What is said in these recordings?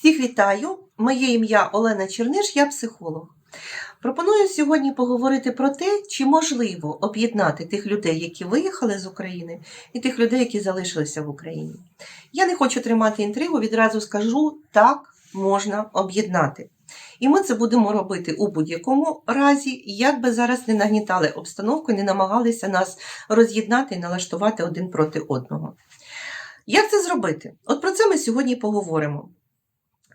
Всіх вітаю! Моє ім'я Олена Черниш, я психолог. Пропоную сьогодні поговорити про те, чи можливо об'єднати тих людей, які виїхали з України, і тих людей, які залишилися в Україні. Я не хочу тримати інтригу, відразу скажу, так можна об'єднати. І ми це будемо робити у будь-якому разі, як би зараз не нагнітали обстановку, не намагалися нас роз'єднати і налаштувати один проти одного. Як це зробити? От про це ми сьогодні поговоримо.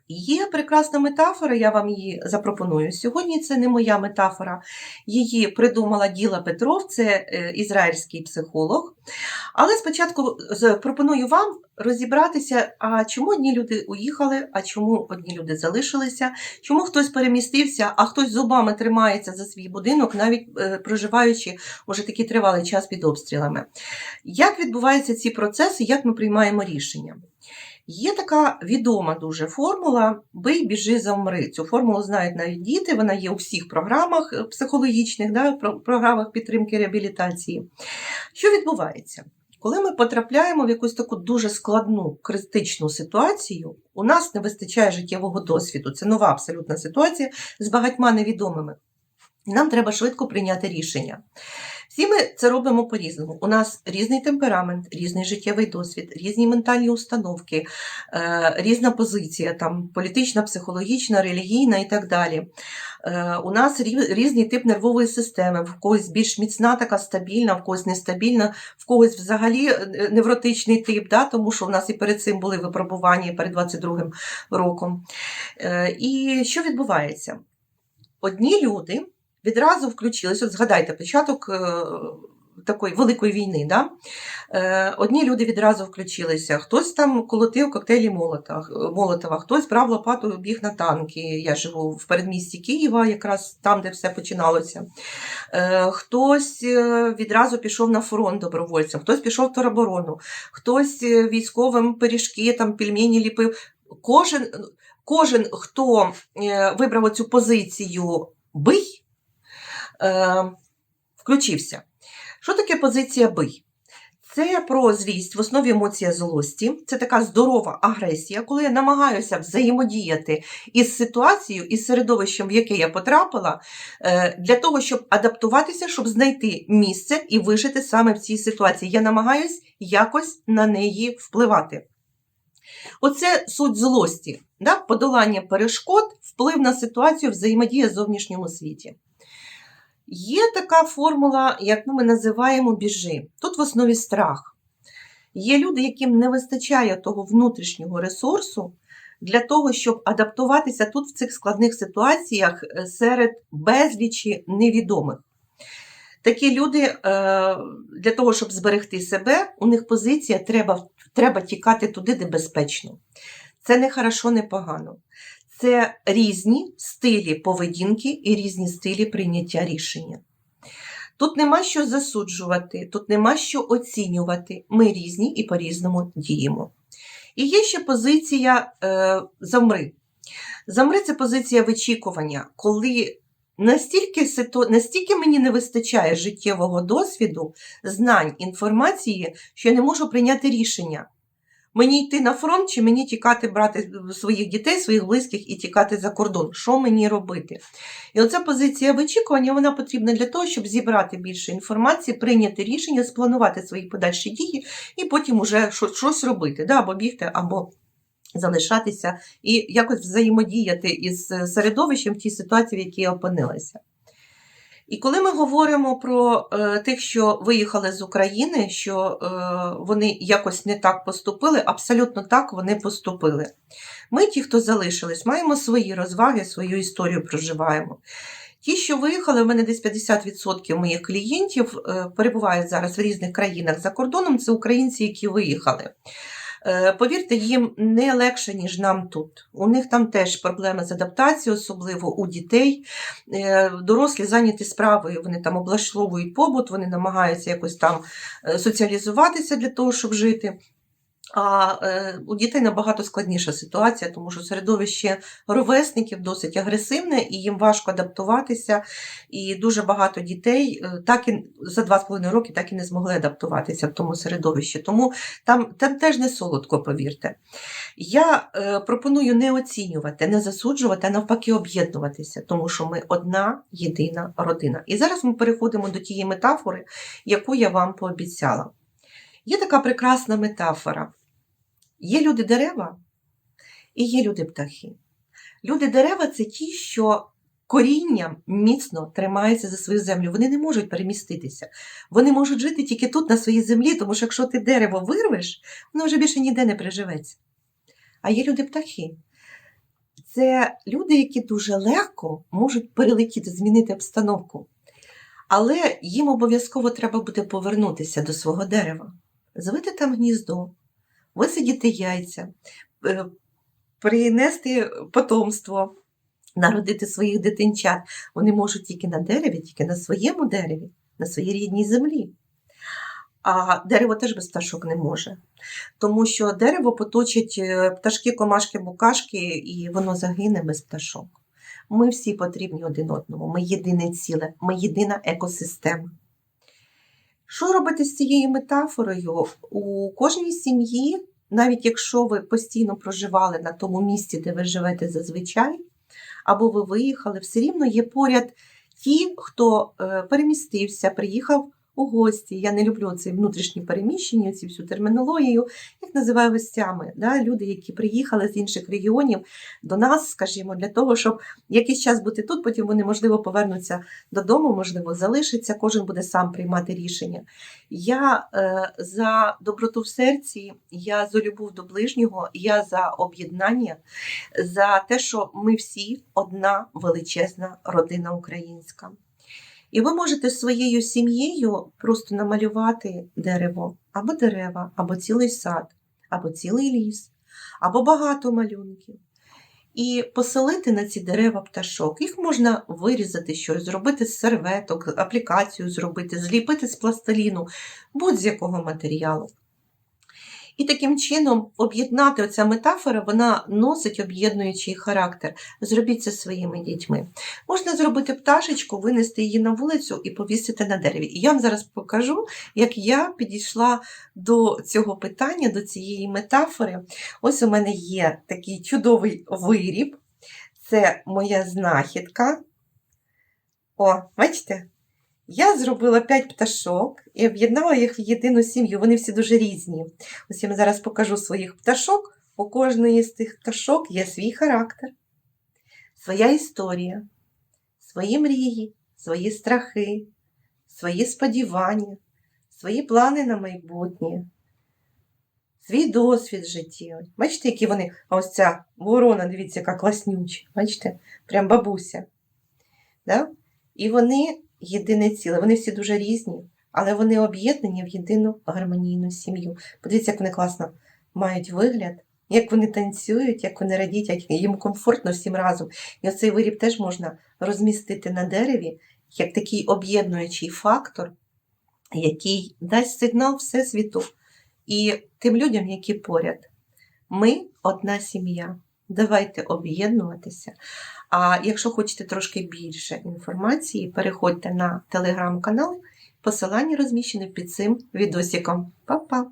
Є прекрасна метафора, я вам її запропоную. Сьогодні це не моя метафора, її придумала Діла Петров, це е, ізраїльський психолог. Але спочатку пропоную вам розібратися, а чому одні люди уїхали, а чому одні люди залишилися, чому хтось перемістився, а хтось зубами тримається за свій будинок, навіть е, проживаючи уже такий тривалий час під обстрілами. Як відбуваються ці процеси, як ми приймаємо рішення? Є така відома дуже формула бий, біжи, замри. Цю формулу знають навіть діти, вона є у всіх програмах е, психологічних, да, програмах підтримки реабілітації. Що відбувається? Коли ми потрапляємо в якусь таку дуже складну критичну ситуацію, у нас не вистачає життєвого досвіду. Це нова абсолютна ситуація з багатьма невідомими. Нам треба швидко прийняти рішення. Всі ми це робимо по-різному. У нас різний темперамент, різний життєвий досвід, різні ментальні установки, е, різна позиція, там політична, психологічна, релігійна і так далі. Е, у нас різний тип нервової системи, в когось більш міцна, така стабільна, в когось нестабільна, в когось взагалі е, невротичний тип, да, тому що у нас і перед цим були випробування, перед 22-м роком. І що відбувається? Одні люди відразу включились, от згадайте початок е, такої великої війни. Да? Е, Одні люди відразу включилися, хтось там колотив коктейлі Молотова, хтось брав лопату і біг на танки. Я живу в передмісті Києва, якраз там, де все починалося. Е, Хтось відразу пішов на фронт добровольцем, хтось пішов в тероборону, хтось військовим пиріжки, там пельмені ліпив. Кожен, кожен хто вибрав цю позицію бий, е, включився. Що таке позиція бий? Це про злість в основі емоція злості. Це така здорова агресія, коли я намагаюся взаємодіяти із ситуацією, із середовищем, в яке я потрапила, е, для того, щоб адаптуватися, щоб знайти місце і вижити саме в цій ситуації. Я намагаюсь якось на неї впливати. Оце суть злості, да? подолання перешкод, вплив на ситуацію, взаємодія в зовнішньому світі. Є така формула, яку ми називаємо біжи. Тут в основі страх. Є люди, яким не вистачає того внутрішнього ресурсу для того, щоб адаптуватися тут в цих складних ситуаціях е, серед безлічі невідомих. Такі люди е, для того, щоб зберегти себе, у них позиція треба, треба тікати туди, де безпечно. Це не хорошо, не погано. Це різні стилі поведінки і різні стилі прийняття рішення. Тут нема що засуджувати, тут нема що оцінювати. Ми різні і по-різному діємо. І є ще позиція е, замри. Замри це позиція вичікування, коли настільки, ситу... настільки мені не вистачає життєвого досвіду, знань, інформації, що я не можу прийняти рішення. Мені йти на фронт чи мені тікати, брати своїх дітей, своїх близьких і тікати за кордон? Що мені робити? І оця позиція вичікування вона потрібна для того, щоб зібрати більше інформації, прийняти рішення, спланувати свої подальші дії і потім уже щось робити, да? або бігти, або залишатися і якось взаємодіяти із середовищем в тій ситуації, в якій я опинилася. І коли ми говоримо про е, тих, що виїхали з України, що е, вони якось не так поступили, абсолютно так вони поступили. Ми, ті, хто залишились, маємо свої розваги, свою історію проживаємо. Ті, що виїхали, в мене десь 50% моїх клієнтів е, перебувають зараз в різних країнах за кордоном. Це українці, які виїхали. Е, Повірте, їм не легше, ніж нам тут. У них там теж проблеми з адаптацією, особливо у дітей. Е, Дорослі зайняті справою, вони там облаштовують побут, вони намагаються якось там е, соціалізуватися для того, щоб жити. А е, у дітей набагато складніша ситуація, тому що середовище ровесників досить агресивне, і їм важко адаптуватися. І дуже багато дітей е, так і за 2,5 роки так і не змогли адаптуватися в тому середовищі. Тому там, там теж не солодко, повірте. Я е, пропоную не оцінювати, не засуджувати, а навпаки, об'єднуватися, тому що ми одна єдина родина. І зараз ми переходимо до тієї метафори, яку я вам пообіцяла. Є така прекрасна метафора. Є люди дерева і є люди птахи. Люди дерева це ті, що корінням міцно тримаються за свою землю. Вони не можуть переміститися. Вони можуть жити тільки тут, на своїй землі, тому що якщо ти дерево вирвеш, воно вже більше ніде не приживеться. А є люди птахи. Це люди, які дуже легко можуть перелетіти, змінити обстановку. Але їм обов'язково треба буде повернутися до свого дерева, звити там гніздо, висидіти яйця, е, принести потомство, народити своїх дитинчат. Вони можуть тільки на дереві, тільки на своєму дереві, на своїй рідній землі. А дерево теж без пташок не може. Тому що дерево поточить е, пташки, комашки, букашки, і воно загине без пташок. Ми всі потрібні один одному, ми єдине ціле, ми єдина екосистема. Що робити з цією метафорою? У кожній сім'ї, навіть якщо ви постійно проживали на тому місці, де ви живете зазвичай, або ви виїхали, все рівно є поряд ті, хто е, перемістився, приїхав у гості. Я не люблю ці внутрішні переміщення, ці всю термінологію, як називаю гостями. Да? Люди, які приїхали з інших регіонів до нас, скажімо, для того, щоб якийсь час бути тут, потім вони, можливо, повернуться додому, можливо, залишаться, кожен буде сам приймати рішення. Я е, за доброту в серці, я за любов до ближнього, я за об'єднання, за те, що ми всі одна величезна родина українська. І ви можете своєю сім'єю просто намалювати дерево, або дерева, або цілий сад, або цілий ліс, або багато малюнків. І поселити на ці дерева пташок. Їх можна вирізати щось, зробити з серветок, аплікацію зробити, зліпити з пластиліну, будь-з якого матеріалу. І таким чином об'єднати оця метафора, вона носить об'єднуючий характер. Зробіть це своїми дітьми. Можна зробити пташечку, винести її на вулицю і повісити на дереві. І я вам зараз покажу, як я підійшла до цього питання, до цієї метафори. Ось у мене є такий чудовий виріб. Це моя знахідка. О, бачите? Я зробила 5 пташок і об'єднала їх в єдину сім'ю. Вони всі дуже різні. Ось я вам зараз покажу своїх пташок. У кожної з тих пташок є свій характер, своя історія, свої мрії, свої страхи, свої сподівання, свої плани на майбутнє, свій досвід життєвий. Бачите, які вони, а ось ця ворона, дивіться, яка класнюча. Бачите, прям бабуся. Да? І вони єдине ціле. Вони всі дуже різні, але вони об'єднані в єдину гармонійну сім'ю. Подивіться, як вони класно мають вигляд, як вони танцюють, як вони радіть, як їм комфортно всім разом. І оцей виріб теж можна розмістити на дереві, як такий об'єднуючий фактор, який дасть сигнал Всесвіту і тим людям, які поряд. Ми одна сім'я. Давайте об'єднуватися. А якщо хочете трошки більше інформації, переходьте на телеграм-канал. Посилання розміщене під цим відосиком. Па-па!